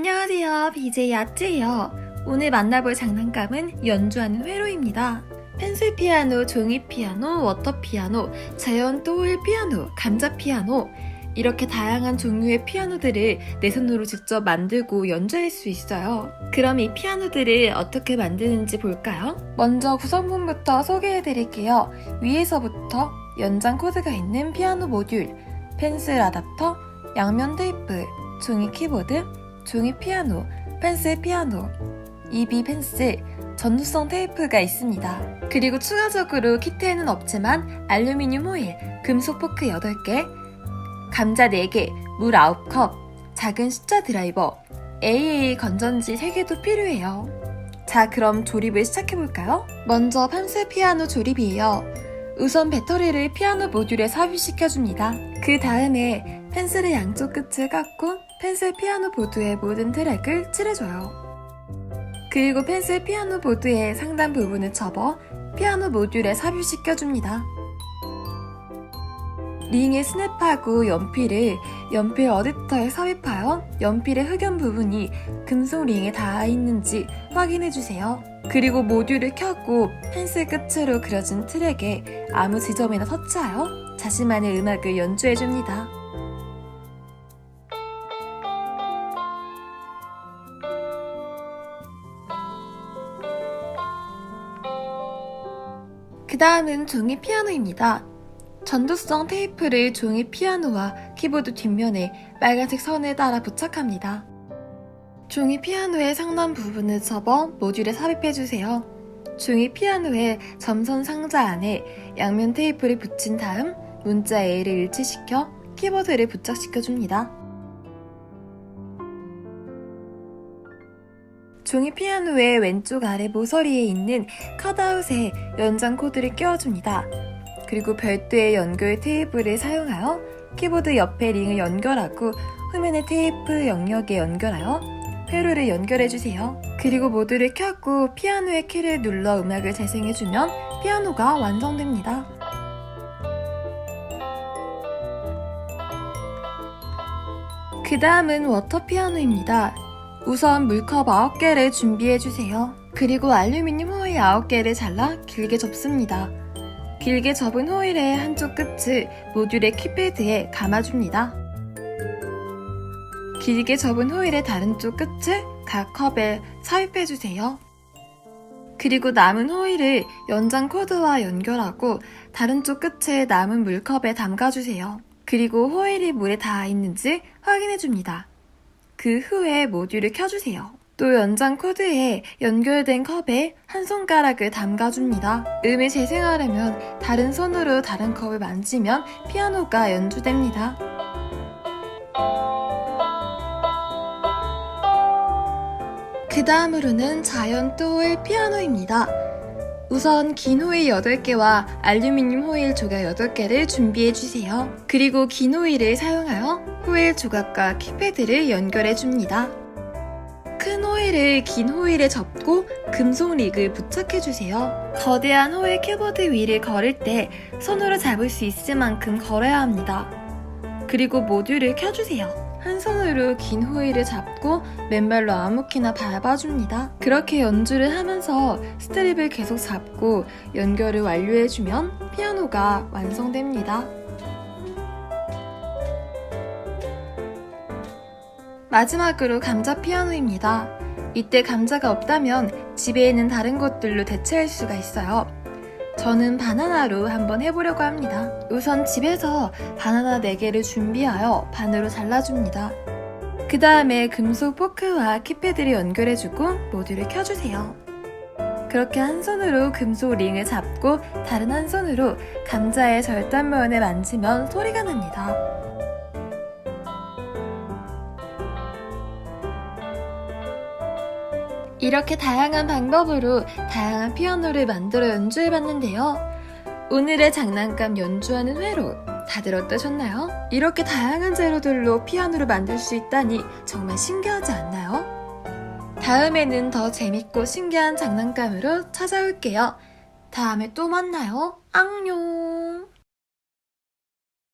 안녕하세요. BJ 아트예요. 오늘 만나볼 장난감은 연주하는 회로입니다. 펜슬 피아노, 종이 피아노, 워터 피아노, 자이언트 홀 피아노, 감자 피아노 이렇게 다양한 종류의 피아노들을 내 손으로 직접 만들고 연주할 수 있어요. 그럼 이 피아노들을 어떻게 만드는지 볼까요? 먼저 구성품부터 소개해 드릴게요. 위에서부터 연장 코드가 있는 피아노 모듈, 펜슬 아답터, 양면 테이프, 종이 키보드, 종이 피아노, 펜슬 피아노, EB 펜슬, 전후성 테이프가 있습니다. 그리고 추가적으로 키트에는 없지만 알루미늄 호일, 금속 포크 8개, 감자 4개, 물 9컵, 작은 숫자 드라이버, AA 건전지 3개도 필요해요. 자, 그럼 조립을 시작해볼까요? 먼저 펜슬 피아노 조립이에요. 우선 배터리를 피아노 모듈에 삽입시켜줍니다. 그 다음에 펜슬의 양쪽 끝을 깎고 펜슬 피아노 보드의 모든 트랙을 칠해줘요. 그리고 펜슬 피아노 보드의 상단 부분을 접어 피아노 모듈에 삽입시켜줍니다. 링에 스냅하고 연필을 연필 어댑터에 삽입하여 연필의 흑연 부분이 금속 링에 닿아 있는지 확인해주세요. 그리고 모듈을 켜고 펜슬 끝으로 그려진 트랙에 아무 지점이나 터치하여 자신만의 음악을 연주해줍니다. 그 다음은 종이 피아노입니다. 전도성 테이프를 종이 피아노와 키보드 뒷면에 빨간색 선에 따라 부착합니다. 종이 피아노의 상단 부분을 접어 모듈에 삽입해주세요. 종이 피아노의 점선 상자 안에 양면 테이프를 붙인 다음 문자 A를 일치시켜 키보드를 부착시켜줍니다. 종이 피아노의 왼쪽 아래 모서리에 있는 컷아웃에 연장 코드를 끼워줍니다. 그리고 별도의 연결 테이프를 사용하여 키보드 옆에 링을 연결하고 후면의 테이프 영역에 연결하여 회로를 연결해주세요. 그리고 모드를 켜고 피아노의 키를 눌러 음악을 재생해주면 피아노가 완성됩니다. 그 다음은 워터 피아노입니다. 우선 물컵 9개를 준비해주세요. 그리고 알루미늄 호일 9개를 잘라 길게 접습니다. 길게 접은 호일의 한쪽 끝을 모듈의 키패드에 감아줍니다. 길게 접은 호일의 다른 쪽 끝을 각 컵에 삽입해주세요. 그리고 남은 호일을 연장 코드와 연결하고 다른 쪽 끝에 남은 물컵에 담가주세요. 그리고 호일이 물에 닿아 있는지 확인해줍니다. 그 후에 모듈을 켜주세요. 또 연장 코드에 연결된 컵에 한 손가락을 담가줍니다. 음을 재생하려면 다른 손으로 다른 컵을 만지면 피아노가 연주됩니다. 그 다음으로는 자이언트 호일 피아노입니다. 우선 긴 호일 8개와 알루미늄 호일 조각 8개를 준비해 주세요. 그리고 긴 호일을 사용하여 호일 조각과 키패드를 연결해 줍니다. 큰 호일을 긴 호일에 접고 금속 릭을 부착해 주세요. 거대한 호일 키보드 위를 걸을 때 손으로 잡을 수 있을 만큼 걸어야 합니다. 그리고 모듈을 켜주세요. 한 손으로 긴 호일을 잡고 맨발로 아무키나 밟아줍니다. 그렇게 연주를 하면서 스트립을 계속 잡고 연결을 완료해주면 피아노가 완성됩니다. 마지막으로 감자 피아노입니다. 이때 감자가 없다면 집에 있는 다른 것들로 대체할 수가 있어요. 저는 바나나로 한번 해보려고 합니다. 우선 집에서 바나나 4개를 준비하여 반으로 잘라줍니다. 그 다음에 금속 포크와 키패드를 연결해주고 모듈을 켜주세요. 그렇게 한 손으로 금속 링을 잡고 다른 한 손으로 감자의 절단면을 만지면 소리가 납니다. 이렇게 다양한 방법으로 다양한 피아노를 만들어 연주해봤는데요. 오늘의 장난감 연주하는 회로 다들 어떠셨나요? 이렇게 다양한 재료들로 피아노를 만들 수 있다니 정말 신기하지 않나요? 다음에는 더 재밌고 신기한 장난감으로 찾아올게요. 다음에 또 만나요. 안녕!